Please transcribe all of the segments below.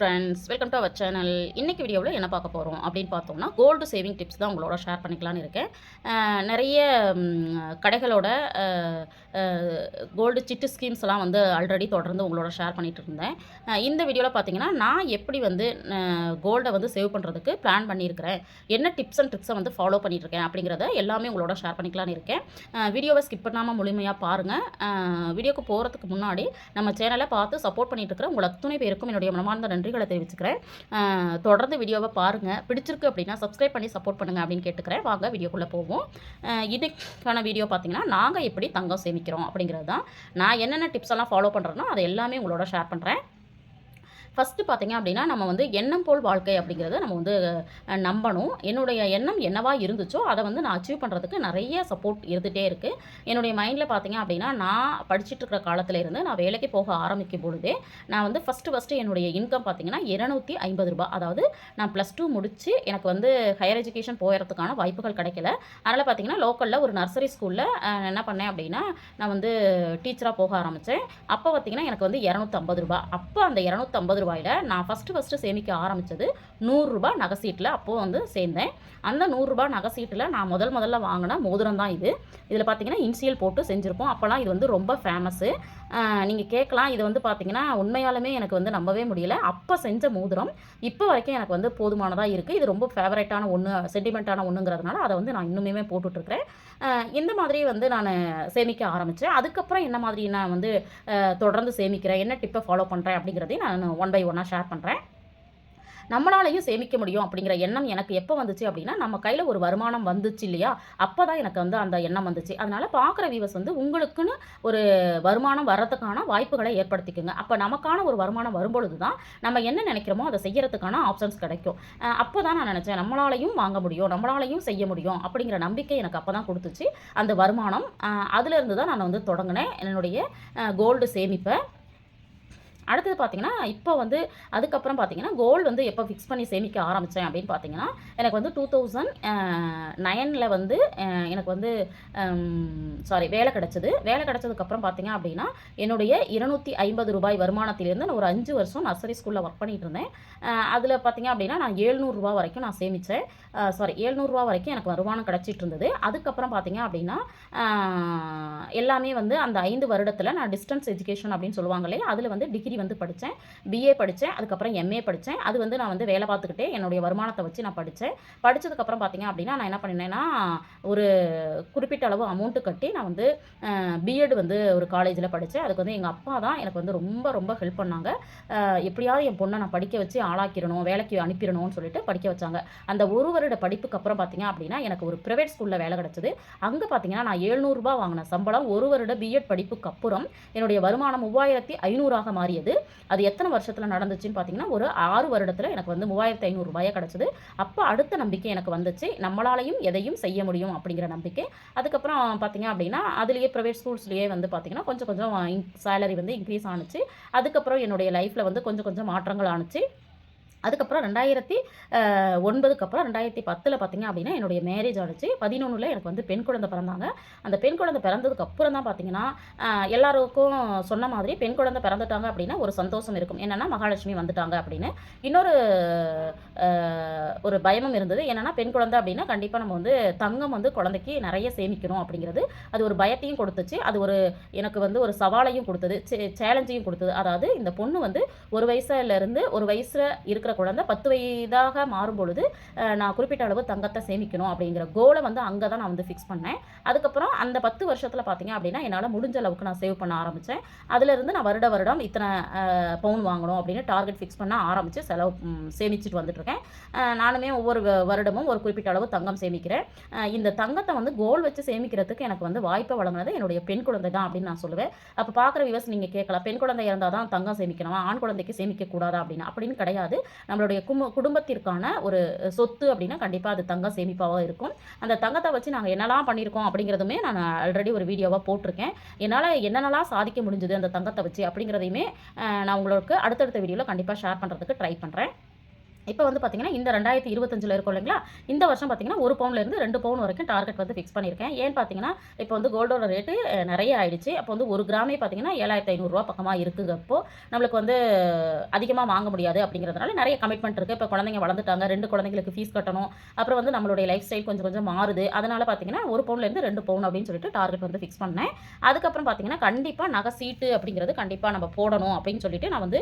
Friends welcome to our channel இன்றைக்கி வீடியோவில் என்ன பார்க்க போகிறோம் அப்படின்னு பார்த்தோம்னா கோல்டு சேவிங் டிப்ஸ் தான் உங்களோட ஷேர் பண்ணிக்கலான்னு இருக்கேன். நிறைய கடைகளோட கோல்டு சிட்டு ஸ்கீம்ஸ் எல்லாம் வந்து ஆல்ரெடி தொடர்ந்து உங்களோட ஷேர் பண்ணிகிட்டு இருந்தேன். இந்த வீடியோவில் பார்த்தீங்கன்னா நான் எப்படி வந்து கோல்டை வந்து சேவ் பண்ணுறதுக்கு பிளான் பண்ணியிருக்கிறேன் என்ன டிப்ஸ் அண்ட் ட்ரிக்ஸை வந்து ஃபாலோ பண்ணிட்டு அப்படிங்கிறத எல்லாமே உங்களோட ஷேர் பண்ணிக்கலான்னு இருக்கேன். வீடியோவை ஸ்கிப் பண்ணாமல் முழுமையாக பாருங்கள் வீடியோக்கு போகிறதுக்கு முன்னாடி நம்ம சேனலை பார்த்து சப்போர்ட் பண்ணிகிட்டு இருக்கிற உங்கள் அத்துணை பேருக்கும் என்னுடைய மனமார்ந்த நன்றிகளை தெரிவிச்சுக்கிறேன். தொடர்ந்து வீடியோவை பாருங்கள் பிடிச்சிருக்கு அப்படின்னா சப்ஸ்கிரைப் பண்ணி சப்போர்ட் பண்ணுங்கள் அப்படின்னு கேட்டுக்கிறேன். வாங்க வீடியோக்குள்ளே போவோம். இதுக்கான வீடியோ பார்த்தீங்கன்னா நாங்கள் எப்படி தங்கம் சேமிக்கிறோம் அப்படிங்கிறது தான் நான் என்னென்ன டிப்ஸ் எல்லாம் ஃபாலோ பண்ணுறேனோ அதை எல்லாமே உங்களோட ஷேர் பண்ணுறேன் ஃபஸ்ட்டு பார்த்தீங்க அப்படின்னா நம்ம வந்து எண்ணம் போல் வாழ்க்கை அப்படிங்கிறத நம்ம வந்து நம்பணும். என்னுடைய எண்ணம் என்னவா இருந்துச்சோ அதை வந்து நான் அச்சீவ் பண்ணுறதுக்கு நிறைய சப்போர்ட் இருந்துகிட்டே இருக்குது என்னுடைய மைண்டில் பார்த்தீங்க அப்படின்னா நான் படிச்சுட்டு இருக்கிற காலத்துல இருந்து நான் வேலைக்கு போக ஆரம்பிக்கும் பொழுதே நான் வந்து ஃபஸ்ட்டு ஃபஸ்ட்டு என்னுடைய இன்கம் பார்த்தீங்கன்னா இரநூத்தி ஐம்பது ரூபாய். அதாவது நான் ப்ளஸ் டூ முடித்து எனக்கு வந்து ஹையர் எஜுகேஷன் போகிறதுக்கான வாய்ப்புகள் கிடைக்கல. அதனால் பார்த்தீங்கன்னா லோக்கலில் ஒரு நர்சரி ஸ்கூலில் என்ன பண்ணேன் அப்படின்னா நான் வந்து டீச்சராக போக ஆரம்பித்தேன் அப்போ பார்த்தீங்கன்னா எனக்கு வந்து இரநூத்தம்பது ரூபாய். அப்போ அந்த இரநூத்தம்பது ரூபாயில் நான் ஃபஸ்ட்டு ஃபஸ்ட்டு சேமிக்க ஆரம்பித்தது நூறுரூபா நகைசீட்டில் அப்போது வந்து சேர்ந்தேன். அந்த நூறுரூபா நகைசீட்டில் நான் முதல் முதல்ல வாங்கின மோதிரம் தான் இது. இதில் பார்த்தீங்கன்னா இன்சியல் போட்டு செஞ்சுருப்போம். அப்போல்லாம் இது வந்து ரொம்ப ஃபேமஸ்ஸு நீங்கள் கேட்கலாம். இது வந்து பார்த்தீங்கன்னா உண்மையாலுமே எனக்கு வந்து நம்பவே முடியல. அப்போ செஞ்ச மோதிரம் இப்போ வரைக்கும் எனக்கு வந்து போதுமானதாக இருக்குது இது ரொம்ப ஃபேவரட்டான ஒன்று சென்டிமெண்ட்டான ஒன்றுங்கிறதுனால அதை வந்து நான் இன்னுமே போட்டுட்ருக்கிறேன். இந்த மாதிரி வந்து நான் சேமிக்க ஆரம்பித்தேன் அதுக்கப்புறம் என்ன மாதிரி நான் வந்து தொடர்ந்து சேமிக்கிறேன் என்ன டிப்பை ஃபாலோ பண்ணுறேன் அப்படிங்கிறதையும் நான் ஒன் பை ஒன்னாக ஷேர் பண்ணுறேன் நம்மளாலையும் சேமிக்க முடியும் அப்படிங்கிற எண்ணம் எனக்கு எப்போ வந்துச்சு அப்படின்னா நம்ம கையில் ஒரு வருமானம் வந்துச்சு இல்லையா? அப்போ தான் எனக்கு வந்து அந்த எண்ணம் வந்துச்சு. அதனால் பார்க்குற வியூவர்ஸ் வந்து உங்களுக்குன்னு ஒரு வருமானம் வர்றதுக்கான வாய்ப்புகளை ஏற்படுத்திக்கோங்க. அப்போ நமக்கான ஒரு வருமானம் வரும்பொழுது தான் நம்ம என்ன நினைக்கிறோமோ அதை செய்யறதுக்கான ஆப்ஷன்ஸ் கிடைக்கும். அப்போ தான் நான் நினச்சேன் நம்மளாலையும் வாங்க முடியும் நம்மளாலையும் செய்ய முடியும் அப்படிங்கிற நம்பிக்கை எனக்கு அப்போ தான் கொடுத்துச்சு. அந்த வருமானம் அதிலிருந்து அதுலேருந்து தான் நான் வந்து தொடங்கினேன். என்னுடைய கோல்டு சேமிப்பை. அடுத்தது பார்த்தீங்கன்னா இப்போ வந்து அதுக்கப்புறம் பார்த்தீங்கன்னா கோல்டு வந்து எப்போ ஃபிக்ஸ் பண்ணி சேமிக்க ஆரம்பித்தேன் அப்படின்னு பார்த்தீங்கன்னா எனக்கு வந்து டூ தௌசண்ட் நைனில் வந்து எனக்கு வந்து சாரி வேலை கிடச்சிது. வேலை கிடச்சதுக்கப்புறம் பார்த்தீங்க அப்படின்னா என்னுடைய இருநூற்றி ஐம்பது ரூபாய் வருமானத்திலேருந்து நான் ஒரு அஞ்சு வருஷம் நர்சரி ஸ்கூலில் ஒர்க் பண்ணிகிட்டு இருந்தேன். அதில் பார்த்தீங்க அப்படின்னா நான் ஏழ்நூறுரூவா வரைக்கும் நான் சேமித்தேன் சாரி ஏழ்நூறுரூவா வரைக்கும் எனக்கு வருமானம் கிடச்சிட்டு இருந்தது. அதுக்கப்புறம் பார்த்தீங்க அப்படின்னா எல்லாமே வந்து அந்த ஐந்து வருடத்தில் நான் டிஸ்டன்ஸ் எஜுகேஷன் அப்படின்னு சொல்லுவாங்களே அதில் வந்து டிகிரி வந்து படித்தேன் பிஏ படித்தேன் அதுக்கப்புறம் எம்ஏ படித்தேன் அது வந்து நான் வந்து வேலை பார்த்துக்கிட்டே என்னுடைய வருமானத்தை வச்சு நான் படித்தேன் படித்ததுக்கப்புறம் பார்த்தீங்க அப்படின்னா நான் என்ன பண்ணினேன்னா ஒரு குறிப்பிட்ட அளவு அமௌண்ட்டு கட்டி நான் வந்து பிஎட் வந்து ஒரு காலேஜில் படித்தேன் அதுக்கு வந்து எங்கள் அப்பா தான் எனக்கு வந்து ரொம்ப ரொம்ப ஹெல்ப் பண்ணாங்க. எப்படியாவது என் பொண்ணை நான் படிக்க வச்சு ஆளாக்கிடணும் வேலைக்கு அனுப்பிடணும்னு சொல்லிட்டு படிக்க வச்சாங்க. அந்த ஒரு வருட படிப்புக்கு அப்புறம் பார்த்தீங்க அப்படின்னா எனக்கு ஒரு ப்ரைவேட் ஸ்கூலில் வேலை கிடச்சிது. அங்கே பார்த்தீங்கன்னா நான் எழுநூறுபா வாங்கின சம்பளம் ஒரு வருட பிஎட் படிப்புக்கு அப்புறம் என்னுடைய வருமானம் மூவாயிரத்தி ஐநூறாக மாறியது. அது எத்தனை வருஷத்தில் நடந்துச்சுன்னு பார்த்தீங்கன்னா ஒரு ஆறு வருடத்தில் எனக்கு வந்து மூவாயிரத்து ஐநூறுரூபாயாக கிடச்சிது. அப்போ அடுத்த நம்பிக்கை எனக்கு வந்துச்சு. நம்மளாலையும் எதையும் செய்ய முடியும் அப்படிங்கிற நம்பிக்கை. அதுக்கப்புறம் பார்த்தீங்க அப்படின்னா அதுலேயே ப்ரைவேட் ஸ்கூல்ஸ்லேயே வந்து பார்த்தீங்கன்னா கொஞ்சம் கொஞ்சம் சேலரி வந்து இன்க்ரீஸ் ஆணுச்சு அதுக்கப்புறம் என்னுடைய லைஃப்பில் வந்து கொஞ்சம் கொஞ்சம் மாற்றங்கள் ஆணுச்சு அதுக்கப்புறம் ரெண்டாயிரத்தி ஒன்பதுக்கு அப்புறம் ரெண்டாயிரத்தி பத்தில் பார்த்தீங்க அப்படின்னா என்னுடைய மேரேஜ் ஆணுச்சு. பதினொன்றில் எனக்கு வந்து பெண் குழந்தை பிறந்தாங்க. அந்த பெண் குழந்தை பிறந்ததுக்கு அப்புறம் தான் பார்த்தீங்கன்னா எல்லாருக்கும் சொன்ன மாதிரி பெண் குழந்தை பிறந்துட்டாங்க அப்படின்னா ஒரு சந்தோஷம் இருக்கும். என்னென்னா மகாலட்சுமி வந்துட்டாங்க அப்படின்னு. இன்னொரு ஒரு பயமும் இருந்தது. என்னென்னா பெண் குழந்தை அப்படின்னா கண்டிப்பாக நம்ம வந்து தங்கம் வந்து குழந்தைக்கு நிறைய சேமிக்கணும் அப்படிங்கிறது. அது ஒரு பயத்தையும் கொடுத்துச்சு. அது ஒரு எனக்கு வந்து ஒரு சவாலையும் கொடுத்தது. சேலஞ்சையும் கொடுத்தது. அதாவது இந்த பொண்ணு வந்து ஒரு வயசுலேருந்து ஒரு வயசில் இருக்கிற குழந்தை பத்து வயதாக மாறும் பொழுது நான் குறிப்பிட்ட அளவு தங்கத்தை சேமிக்கணும் அப்படிங்கிற கோலை வந்து அங்கே தான் நான் வந்து ஃபிக்ஸ் பண்ணேன். அதுக்கப்புறம் அந்த பத்து வருஷத்தில் பார்த்தீங்க அப்படின்னா என்னால் முடிஞ்ச அளவுக்கு நான் சேவ் பண்ண ஆரம்பித்தேன் அதுலேருந்து நான் வருட வருடம் இத்தனை பவுன் வாங்கணும் அப்படின்னு டார்கெட் ஃபிக்ஸ் பண்ண ஆரம்பித்து செலவு சேமிச்சுட்டு வந்துட்டுருக்கேன். நானுமே ஒவ்வொரு வருடமும் ஒரு குறிப்பிட்ட அளவு தங்கம் சேமிக்கிறேன். இந்த தங்கத்தை வந்து கோல் வச்சு சேமிக்கிறதுக்கு எனக்கு வந்து வாய்ப்பை வழங்கினது என்னுடைய பெண் குழந்தை தான் அப்படின்னு நான் சொல்லுவேன். அப்போ பார்க்குற விவசாயம் நீங்கள் கேட்கலாம் பெண் குழந்தை இருந்தால் தான் தங்கம் சேமிக்கணுமா? ஆண் குழந்தைக்கு சேமிக்க கூடாதா அப்படின்னு. அப்படின்னு கிடையாது. நம்மளுடைய கும குடும்பத்திற்கான ஒரு சொத்து அப்படின்னா கண்டிப்பாக அது தங்கம் சேமிப்பாக இருக்கும். அந்த தங்கத்தை வச்சு நாங்கள் என்னெல்லாம் பண்ணியிருக்கோம் அப்படிங்கிறதுமே நான் ஆல்ரெடி ஒரு வீடியோவாக போட்டிருக்கேன். என்னால் என்னென்னலாம் சாதிக்க முடிஞ்சது அந்த தங்கத்தை வச்சு அப்படிங்கிறதையுமே நான் உங்களுக்கு அடுத்தடுத்த வீடியோவில் கண்டிப்பாக ஷேர் பண்ணுறதுக்கு ட்ரை பண்ணுறேன் இப்போ வந்து பார்த்தீங்கன்னா இந்த ரெண்டாயிரத்தி இருபத்தஞ்சில் இருக்கும் இல்லைங்களா? இந்த வருஷம் பார்த்தீங்கன்னா ஒரு பவுன்லேருந்து ரெண்டு பவுன் வரைக்கும் டார்கெட் வந்து ஃபிக்ஸ் பண்ணியிருக்கேன் ஏன்னு பார்த்தீங்கன்னா இப்போ வந்து கோல்டோட ரேட்டு நிறைய ஆயிடுச்சு. அப்போ வந்து ஒரு கிராமே பார்த்தீங்கன்னா ஏழாயிரத்தி ஐநூறுரூவா பக்கமாக இருக்குங்கப்போ நம்மளுக்கு வந்து அதிகமாக வாங்க முடியாது அப்படிங்கிறதுனால நிறைய கமிட்மெண்ட் இருக்குது இப்போ குழந்தைங்க வளர்ந்துட்டாங்க ரெண்டு குழந்தைங்களுக்கு ஃபீஸ் கட்டணும். அப்புறம் வந்து நம்மளுடைய லைஃப் ஸ்டைல் கொஞ்சம் கொஞ்சம் மாறுது. அதனால் பார்த்தீங்கன்னா ஒரு பவுன்லேருந்து ரெண்டு பவுன் அப்படின்னு சொல்லிட்டு டார்கெட் வந்து ஃபிக்ஸ் பண்ணேன். அதுக்கப்புறம் பார்த்தீங்கன்னா கண்டிப்பாக நகை சீட்டு அப்படிங்கிறது கண்டிப்பாக நம்ம போடணும் அப்படின்னு சொல்லிட்டு நான் வந்து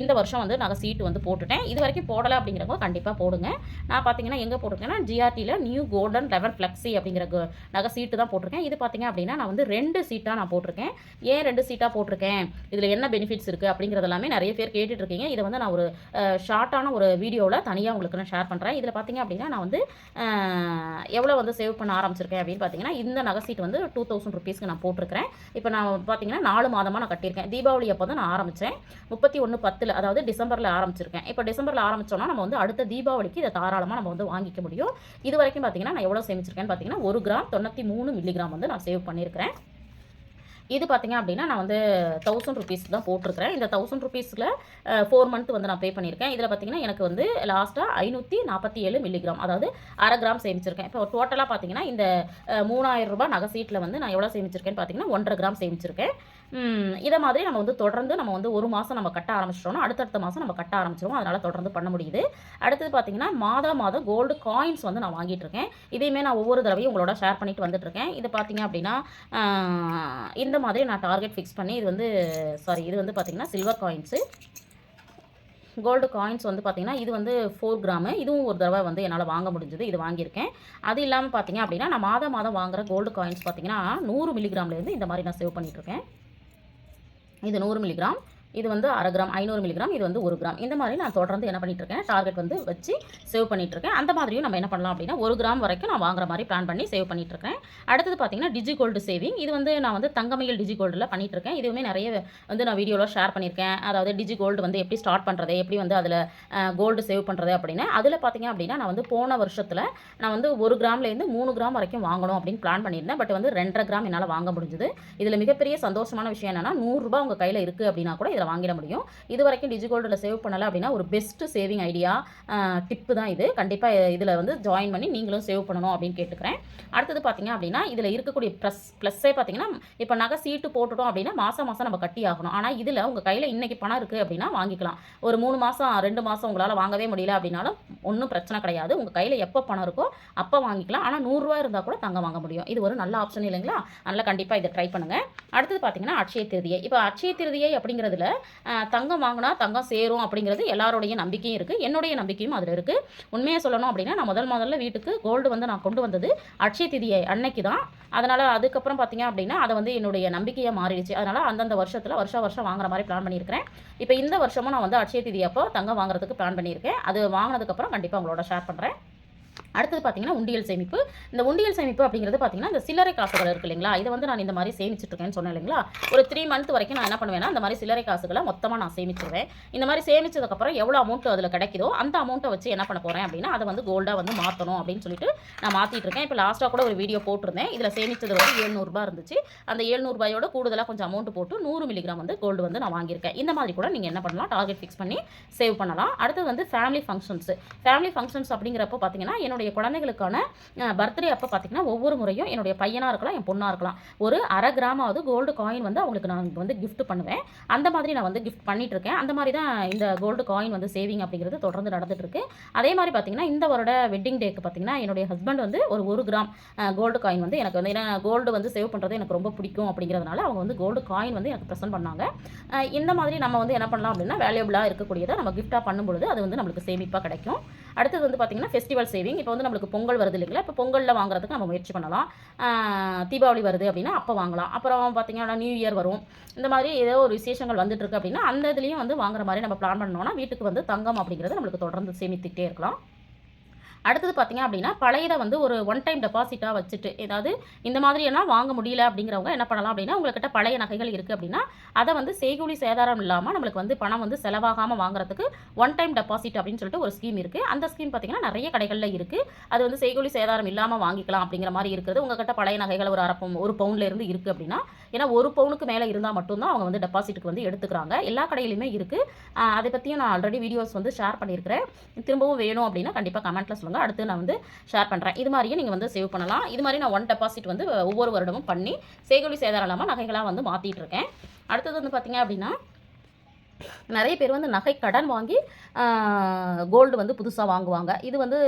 இந்த வருஷம் வந்து நகை சீட்டு வந்து போட்டுட்டேன். இது வரைக்கும் போ போடலை அப்படிங்கிறவங்க கண்டிப்பாக போடுங்க. நான் பார்த்தீங்கன்னா எங்கே போட்டிருக்கேன்னா ஜிஆர்டியில் நியூ கோல்டன் லெவன் ஃப்ளெக்ஸி அப்படிங்கிற நகை சீட்டு தான் போட்டிருக்கேன். இது பார்த்தீங்க அப்படின்னா நான் வந்து ரெண்டு சீட்டாக நான் போட்டிருக்கேன். ஏன் ரெண்டு சீட்டாக போட்டிருக்கேன்? இதில் என்ன பெனிஃபிட்ஸ் இருக்குது அப்படிங்கிறது எல்லாமே நிறைய பேர் கேட்டுட்ருக்கீங்க இதை வந்து நான் ஒரு ஷார்ட்டான ஒரு வீடியோவில் தனியாக உங்களுக்கு நான் ஷேர் பண்ணுறேன் இதில் பார்த்தீங்க அப்படின்னா நான் வந்து எவ்வளோ வந்து சேவ் பண்ண ஆரம்பிச்சிருக்கேன் அப்படின்னு பார்த்தீங்கன்னா இந்த நகை சீட் வந்து டூ தௌசண்ட் ருபீஸ்க்கு நான் போட்டிருக்கிறேன். இப்போ நான் பார்த்தீங்கன்னா நாலு மாதமாக நான் கட்டியிருக்கேன். தீபாவளி அப்போ தான் நான் ஆரம்பித்தேன் முப்பத்தி ஒன்று பத்தில் அதாவது டிசம்பரில் ஆரம்பிச்சிருக்கேன். இப்போ டிசம்பரில் ஆரம்பிச்சோன்னா நம்ம வந்து அடுத்த தீபாவளிக்கு இதை தாராளமாக நம்ம வந்து வாங்கிக்க முடியும். இது வரைக்கும் பார்த்தீங்கன்னா நான் எவ்வளோ சேமிச்சிருக்கேன்னு பார்த்தீங்கன்னா ஒரு கிராம் தொண்ணூற்றி மூணு மில்லிகிராம் வந்து நான் சேவ் பண்ணியிருக்கிறேன் இது பார்த்தீங்க அப்படின்னா நான் வந்து தௌசண்ட் ருபீஸ் தான் போட்டிருக்கிறேன். இந்த தௌசண்ட் ருபீஸில் ஃபோர் மந்த் வந்து நான் பே பண்ணியிருக்கேன் இதில் பார்த்தீங்கன்னா எனக்கு வந்து லாஸ்ட்டாக ஐநூற்றி நாற்பத்தி ஏழு மில்லிகிராம் அதாவது அரை கிராம் சேமிச்சிருக்கேன். இப்போ டோட்டலாக பார்த்தீங்கன்னா இந்த மூணாயிரம் ரூபாய் நகை சீட்டில் வந்து நான் எவ்வளோ சேமிச்சிருக்கேன்னு பார்த்தீங்கன்னா ஒன்றரை கிராம் சேமிச்சிருக்கேன். இதை மாதிரி நம்ம வந்து தொடர்ந்து நம்ம வந்து ஒரு மாதம் நம்ம கட்ட ஆரம்பிச்சிட்டோம்னா அடுத்தடுத்த மாதம் நம்ம கட்ட ஆரம்பிச்சிருவோம். அதனால் தொடர்ந்து பண்ண முடியுது. அடுத்தது பார்த்தீங்கன்னா மாதம் மாதம் கோல்டு காயின்ஸ் வந்து நான் வாங்கிட்டு இருக்கேன். இதையுமே நான் ஒவ்வொரு தடவையும் உங்களோட ஷேர் பண்ணிட்டு வந்துட்டு இருக்கேன். இது பார்த்தீங்க அப்படின்னா இந்த மாதிரி நான் டார்கெட் ஃபிக்ஸ் பண்ணி இது வந்து சாரி இது வந்து பார்த்தீங்கன்னா சில்வர் காயின்ஸு கோல்டு காயின்ஸ் வந்து பார்த்தீங்கன்னா இது வந்து ஃபோர் கிராமு இதுவும் ஒரு தடவை வந்து என்னால் வாங்க முடிஞ்சது. இது வாங்கியிருக்கேன். அது இல்லாமல் பார்த்தீங்க அப்படின்னா நான் மாதம் மாதம் வாங்குகிற கோல்டு காயின்ஸ் பார்த்தீங்கன்னா நூறு மில்லிகிராம்லேருந்து இந்த மாதிரி நான் சேவ் பண்ணிகிட்ருக்கேன் இது நூறு மில்லிகிராம். இது வந்து அரை கிராம் ஐநூறு மில்லிகிராம் இது வந்து ஒரு கிராம். இந்த மாதிரி நான் தொடர்ந்து என்ன பண்ணிட்டு இருக்கேன் டார்கெட் வந்து வச்சு சேவ் பண்ணிட்டு இருக்கேன் அந்த மாதிரியும் நம்ம என்ன பண்ணலாம் அப்படின்னா ஒரு கிராம் வரைக்கும் நான் வாங்குற மாதிரி பிளான் பண்ணி சேவ் பண்ணிட்டு இருக்கேன் அடுத்தது பார்த்தீங்கன்னா டிஜி கோல்டு சேவிங் இது வந்து நான் வந்து தங்கமயில் டிஜி கோல்டில் பண்ணிட்டு இருக்கேன் இதுவுமே நிறைய வந்து நான் வீடியோவில் ஷேர் பண்ணியிருக்கேன். அதாவது டிஜி கோல்டு வந்து எப்படி ஸ்டார்ட் பண்ணுறது எப்படி வந்து அதில் கோல்டு சேவ் பண்ணுறது அப்படின்னு. அதில் பார்த்தீங்க அப்படின்னா நான் வந்து போன வருஷத்தில் நான் வந்து ஒரு கிராம்லேருந்து மூணு கிராம் வரைக்கும் வாங்கணும் அப்படின்னு பிளான் பண்ணியிருந்தேன். பட் வந்து ரெண்டரை கிராம் என்னால் வாங்க முடிஞ்சுது. இதில் மிகப்பெரிய சந்தோஷமான விஷயம் என்னன்னா நூறுரூபா உங்கள் கையில் இருக்குது அப்படின்னா கூட இதில் வாங்கிட முடியும். இது வரைக்கும் டிஜிகோல்டில் சேவ் பண்ணலை அப்படின்னா ஒரு பெஸ்ட் சேவிங் ஐடியா டிப்பு தான் இது. கண்டிப்பாக இதில் வந்து ஜாயின் பண்ணி நீங்களும் சேவ் பண்ணணும் அப்படின்னு கேட்டுக்கிறேன். அடுத்தது பார்த்தீங்க அப்படின்னா இதில் இருக்கக்கூடிய ப்ளஸ் ப்ளஸ்ஸே பார்த்தீங்கன்னா இப்போ நகை சீட்டு போட்டுட்டோம் அப்படின்னா மாதம் மாதம் நம்ம கட்டி ஆகணும். ஆனால் இதில் உங்கள் கையில் இன்றைக்கி பணம் இருக்குது அப்படின்னா வாங்கிக்கலாம். ஒரு மூணு மாதம் ரெண்டு மாதம் உங்களால் வாங்கவே முடியல அப்படின்னாலும் ஒன்றும் பிரச்சனை கிடையாது. உங்கள் கையில் எப்போ பணம் இருக்கோ அப்போ வாங்கிக்கலாம். ஆனால் நூறுரூவா இருந்தால் கூட தங்க வாங்க முடியும். இது ஒரு நல்ல ஆப்ஷன் இல்லைங்களா? அதனால் கண்டிப்பாக இதை ட்ரை பண்ணுங்கள் அடுத்தது பார்த்தீங்கன்னா அட்சய திருதியை. இப்போ அட்சய திருதியை அப்படிங்கிறதுல தங்கம் வாங்கினா தங்கம் சேரும் அப்படிங்கிறது எல்லாருடைய நம்பிக்கையும் இருக்குது என்னுடைய நம்பிக்கையும் அதில் இருக்குது உண்மையை சொல்லணும் அப்படின்னா நான் முதல் முதல்ல வீட்டுக்கு கோல்டு வந்து நான் கொண்டு வந்தது அட்சய திதியை அன்னைக்கு தான். அதனால் அதுக்கப்புறம் பார்த்தீங்க அப்படின்னா அதை வந்து என்னுடைய நம்பிக்கையாக மாறிடுச்சு. அதனால் அந்தந்த வருஷத்தில் வருஷம் வருஷம் வாங்குற மாதிரி பிளான் பண்ணியிருக்கிறேன். இப்போ இந்த வருஷமும் நான் வந்து அட்சய திதி அப்போ தங்கம் வாங்குறதுக்கு பிளான் பண்ணியிருக்கேன். அது வாங்கினதுக்கப்புறம் கண்டிப்பாக உங்களோட ஷேர் பண்ணுறேன் அடுத்தது பார்த்தீங்கன்னா உண்டியல் சேமிப்பு. இந்த உண்டியல் சேமிப்பு அப்படிங்கிறது பார்த்தீங்கன்னா இந்த சில்லறை காசுகள் இருக்குது இல்லைங்களா? இதை வந்து நான் இந்த மாதிரி சேமிச்சிட்ருக்கேன்னு சொன்னேன் இல்லைங்களா? ஒரு த்ரீ மந்த் வரைக்கும் நான் என்ன பண்ணுவேன்னா இந்த மாதிரி சில்லறை காசுகளை மொத்தமாக நான் சேமிச்சிருவேன். இந்த மாதிரி சேமிச்சதுக்கப்புறம் எவ்வளோ அமௌண்ட் அதில் கிடைக்குதோ அந்த அமௌண்ட்டை வச்சு என்ன பண்ண போகிறேன் அப்படின்னா அதை வந்து கோல்டாக வந்து மாற்றணும் அப்படின்னு சொல்லிட்டு நான் மாற்றிட்டு இருக்கேன். இப்போ லாஸ்ட்டாக கூட ஒரு வீடியோ போட்டிருந்தேன். இதில் சேமித்தது வந்து ஏழ்நூறுபா இருந்துச்சு. அந்த ஏழ்நூறுபாயோட கூடுதலாக கொஞ்சம் அமௌண்ட் போட்டு நூறு மில்லிகிராம் வந்து கோல்டு வந்து நான் வாங்கியிருக்கேன். இந்த மாதிரி கூட நீங்கள் என்ன பண்ணலாம் டார்கெட் ஃபிக்ஸ் பண்ணி சேவ் பண்ணலாம். அடுத்தது வந்து ஃபேமிலி ஃபங்க்ஷன்ஸ் ஃபேமிலி ஃபங்க்ஷன்ஸ் அப்படிங்கிறப்போ பார்த்தீங்கன்னா என்னோட என்னுடைய குழந்தைகளுக்கான பர்த்டே அப்போ பார்த்தீங்கன்னா ஒவ்வொரு முறையும் என்னுடைய பையனாக இருக்கலாம் என் பொண்ணாக இருக்கலாம். ஒரு அரை கிராமாவது கோல்டு காயின் வந்து அவங்களுக்கு நான் வந்து கிஃப்ட் பண்ணுவேன். அந்த மாதிரி நான் வந்து கிஃப்ட் பண்ணிகிட்ருக்கேன் அந்த மாதிரி தான் இந்த கோல்டு காயின் வந்து சேவிங் அப்படிங்கிறது தொடர்ந்து நடந்துகிட்ருக்கு அதே மாதிரி பார்த்திங்கன்னா இந்த வருட வெட்டிங் டேக்கு பார்த்திங்கன்னா என்னுடைய ஹஸ்பண்ட் வந்து ஒரு ஒரு கிராம் கோல்டு காயின் வந்து எனக்கு வந்து ஏன்னா கோல்டு வந்து சேவ் பண்ணுறது எனக்கு ரொம்ப பிடிக்கும் அப்படிங்கிறதுனால அவங்க வந்து கோல்டு காயின் வந்து எனக்கு ப்ரெசென்ட் பண்ணாங்க. இந்த மாதிரி நம்ம வந்து என்ன பண்ணலாம் அப்படின்னா வேல்யூபிளாக இருக்கக்கூடியதை நம்ம கிஃப்ட்டாக பண்ணும்பொழுது அது வந்து நம்மளுக்கு சேமிப்பாக கிடைக்கும். அடுத்தது வந்து பார்த்திங்கன்னா ஃபெஸ்டிவல் சேவிங் இப்போ வந்து நம்மளுக்கு பொங்கல் வருது இல்லைங்களா? இப்போ பொங்கலில் வாங்குறதுக்கு நம்ம முயற்சி பண்ணலாம். தீபாவளி வருது அப்படின்னா அப்போ வாங்கலாம். அப்புறம் பார்த்திங்கன்னா நியூ இயர் வரும். இந்த மாதிரி ஏதோ ஒரு விசேஷங்கள் வந்துட்டுருக்கு அப்படின்னா அந்த இதுலேயும் வந்து வாங்குற மாதிரி நம்ம பிளான் பண்ணோம்னா வீட்டுக்கு வந்து தங்கம் அப்படிங்கிறது நம்மளுக்கு தொடர்ந்து சேமித்துக்கிட்டே இருக்கலாம். அடுத்தது பார்த்திங்க அப்படின்னா பழையதை வந்து ஒரு ஒன் டைம் டெபாசிட்டாக வச்சுட்டு ஏதாவது இந்த மாதிரி எல்லாம் வாங்க முடியல அப்படிங்கிறவங்க என்ன பண்ணலாம் அப்படின்னா உங்கள்கிட்ட பழைய நகைகள் இருக்குது அப்படின்னா அதை வந்து செய்கூலி சேதாரம் இல்லாமல் நம்மளுக்கு வந்து பணம் வந்து செலவாகாமல் வாங்குறதுக்கு ஒன் டைம் டெபாசிட் அப்படின்னு சொல்லிட்டு ஒரு ஸ்கீம் இருக்குது அந்த ஸ்கீம் பார்த்தீங்கன்னா நிறைய கடைகளில் இருக்குது அது வந்து செய்கூலி சேதாரம் இல்லாமல் வாங்கிக்கலாம் அப்படிங்கிற மாதிரி இருக்குது. உங்கள்கிட்ட பழைய நகைகள் ஒரு அரை பவுன் ஒரு பவுன்லேருந்து இருக்குது அப்படின்னா ஏன்னா ஒரு பவுனுக்கு மேலே இருந்தால் மட்டும்தான் அவங்க வந்து டெபாசிட்டுக்கு வந்து எடுத்துக்கிறாங்க. எல்லா கடையிலுமே இருக்குது அதை பற்றியும் நான் ஆல்ரெடி வீடியோஸ் வந்து ஷேர் பண்ணியிருக்கிறேன். திரும்பவும் வேணும் அப்படின்னா கண்டிப்பாக கமெண்ட்டில் சொல்லுங்கள் அடுத்து நான் வந்து ஷேர் பண்ணுறேன் இது மாதிரியே நீங்கள் வந்து சேவ் பண்ணலாம். இது மாதிரி நான் ஒன் டெபாசிட் வந்து ஒவ்வொரு வருடமும் பண்ணி செய்கூலி சேதாரம் இல்லாமல் நகைகளாக வந்து மாற்றிட்டு இருக்கேன். அடுத்தது வந்து பார்த்தீங்க அப்படின்னா நிறைய பேர் வந்து நகை கடன் வாங்கி கோல்டு வந்து புதுசாக வாங்குவாங்க. இது வந்து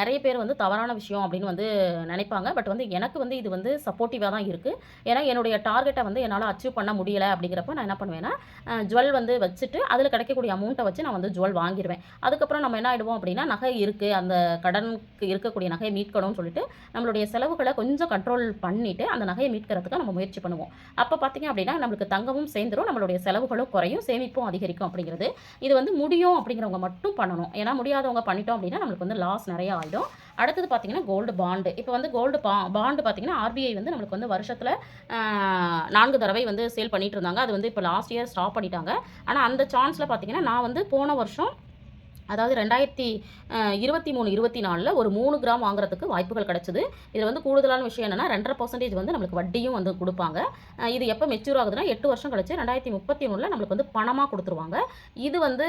நிறைய பேர் வந்து தவறான விஷயம் அப்படின்னு வந்து நினைப்பாங்க. பட் வந்து எனக்கு வந்து இது வந்து சப்போர்ட்டிவாக தான் இருக்குது ஏன்னா என்னுடைய டார்கெட்டை வந்து என்னால் அச்சீவ் பண்ண முடியலை அப்படிங்கிறப்ப நான் என்ன பண்ணுவேன்னா ஜுவல் வந்து வச்சுட்டு அதில் கிடைக்கக்கூடிய அமௌண்ட்டை வச்சு நான் வந்து ஜுவல் வாங்கிடுவேன் அதுக்கப்புறம் நம்ம என்ன ஆகிடுவோம் அப்படின்னா நகை இருக்குது அந்த கடனுக்கு இருக்கக்கூடிய நகையை மீட்கணும்னு சொல்லிட்டு நம்மளுடைய செலவுகளை கொஞ்சம் கண்ட்ரோல் பண்ணிவிட்டு அந்த நகையை மீட்கிறதுக்கு நம்ம முயற்சி பண்ணுவோம். அப்போ பார்த்தீங்க அப்படின்னா நம்மளுக்கு தங்கமும் சேர்ந்துடும் நம்மளுடைய செலவுகளும் குறையும். சேமிப்பும் அதிகரிக்கும் அப்படிங்கிறது. இது வந்து முடியும் அப்படிங்கிறவங்க மட்டும் பண்ணணும். ஏன்னா முடியாதவங்க பண்ணிட்டோம் அப்படின்னா நம்மளுக்கு வந்து லாஸ் நிறைய ஆகிடும் அடுத்தது பார்த்தீங்கன்னா கோல்டு பாண்டு இப்போ வந்து கோல்டு பா பாண்டு பார்த்தீங்கன்னா ஆர்பிஐ வந்து நம்மளுக்கு வந்து வருஷத்தில் நான்கு தடவை வந்து சேல் பண்ணிட்டு இருந்தாங்க. அது வந்து இப்போ லாஸ்ட் இயர் ஸ்டாப் பண்ணிட்டாங்க. ஆனால் அந்த சான்ஸில் பார்த்தீங்கன்னா நான் வந்து போன வருஷம் அதாவது ரெண்டாயிரத்தி இருபத்தி மூணு இருபத்தி நாலில் ஒரு மூணு கிராம் வாங்குறதுக்கு வாய்ப்புகள் கிடச்சிது. இதில் வந்து கூடுதலான விஷயம் என்னென்னா ரெண்டரை பர்சன்டேஜ் வந்து நம்மளுக்கு வட்டியும் வந்து கொடுப்பாங்க. இது எப்போ மெச்சூர் ஆகுதுன்னா எட்டு வருஷம் கழிச்சு ரெண்டாயிரத்தி முப்பத்தி ஒன்றில் நம்மளுக்கு வந்து பணமாக கொடுத்துருவாங்க. இது வந்து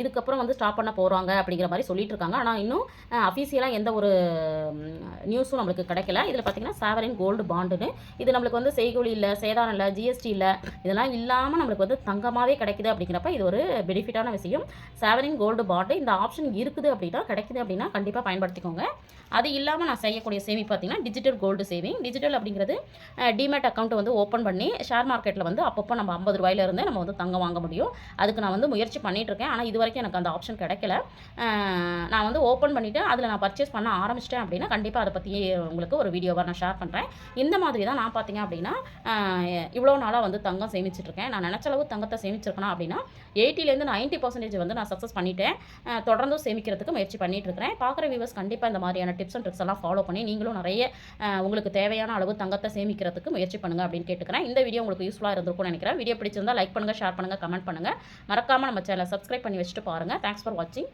இதுக்கப்புறம் வந்து ஸ்டாப் பண்ண போகிறாங்க அப்படிங்கிற மாதிரி சொல்லிட்டு இருக்காங்க. ஆனால் இன்னும் அஃபீஷியலாக எந்த ஒரு நியூஸும் நம்மளுக்கு கிடைக்கல. இதில் பார்த்தீங்கன்னா சாவரின் கோல்டு பாண்டுன்னு இது நம்மளுக்கு வந்து செய்கூலி இல்லை சேதாரம் இல்லை ஜிஎஸ்டி இல்லை இதெல்லாம் இல்லாமல் நம்மளுக்கு வந்து தங்கமாகவே கிடைக்குது அப்படிங்கிறப்ப இது ஒரு பெனிஃபிட்டான விஷயம். சாவரின் கோல்டு பாண்டு இந்த ஆப்ஷன் இருக்குது அப்படின்னா கிடைக்குது அப்படின்னா கண்டிப்பாக பயன்படுத்திக்கோங்க. அது இல்லாமல் நான் செய்யக்கூடிய சேவிங் பார்த்தீங்கன்னா டிஜிட்டல் கோல்டு சேவிங் டிஜிட்டல் அப்படிங்கிறது டிமேட் அக்கௌண்ட் வந்து ஓப்பன் பண்ணி ஷேர் மார்க்கெட்டில் வந்து அப்பப்போ நம்ம ஐம்பது ரூபாயிலேருந்து நம்ம வந்து தங்கம் வாங்க முடியும். அதுக்கு நான் வந்து முயற்சி பண்ணிகிட்ருக்கேன் இருக்கேன். ஆனால் இது வரைக்கும் எனக்கு அந்த ஆப்ஷன் கிடைக்கல. நான் வந்து ஓப்பன் பண்ணிவிட்டு அதில் நான் பர்ச்சேஸ் பண்ண ஆரம்பிச்சிட்டேன் அப்படின்னா கண்டிப்பாக அதை பற்றி உங்களுக்கு ஒரு வீடியோவாக நான் ஷேர் பண்ணுறேன் இந்த மாதிரி தான் நான் பார்த்தீங்க அப்படின்னா இவ்வளோ நாளாக வந்து தங்கம் சேமிச்சிட்டு இருக்கேன். நான் நினச்ச அளவு தங்கத்தை சேமிச்சிருக்கணும் அப்படின்னா எயிட்டிலேருந்து நைன்ட்டி பர்சன்டேஜ் வந்து நான் சக்ஸஸ் பண்ணிட்டேன். தொடர்ந்தும் சேமிக்கிறதுக்கு முயற்சி பண்ணிகிட்ருக்கிறேன் பார்க்குற வியூவர்ஸ் கண்டிப்பாக இந்த மாதிரியான டிப்ஸ் அண்ட் ட்ரிக்ஸ் எல்லாம் ஃபாலோ பண்ணி நீங்களும் நிறைய உங்களுக்கு தேவையான அளவு தங்கத்தை சேமிக்கிறதுக்கு முயற்சி பண்ணுங்க அப்படின்னு கேட்டுக்கிறேன். இந்த வீடியோ உங்களுக்கு யூஸ்ஃபுல்லாக இருந்திருக்கும்னு நினைக்கிறேன். வீடியோ பிடிச்சிருந்தால் லைக் பண்ணுங்கள் ஷேர் பண்ணுங்கள் கமெண்ட் பண்ணுங்கள் மறக்காமல் நம்ம சேனலை சப்ஸ்கிரைப் பண்ணி வச்சுட்டு பாருங்கள் தேங்க்ஸ் ஃபார் வாட்சிங்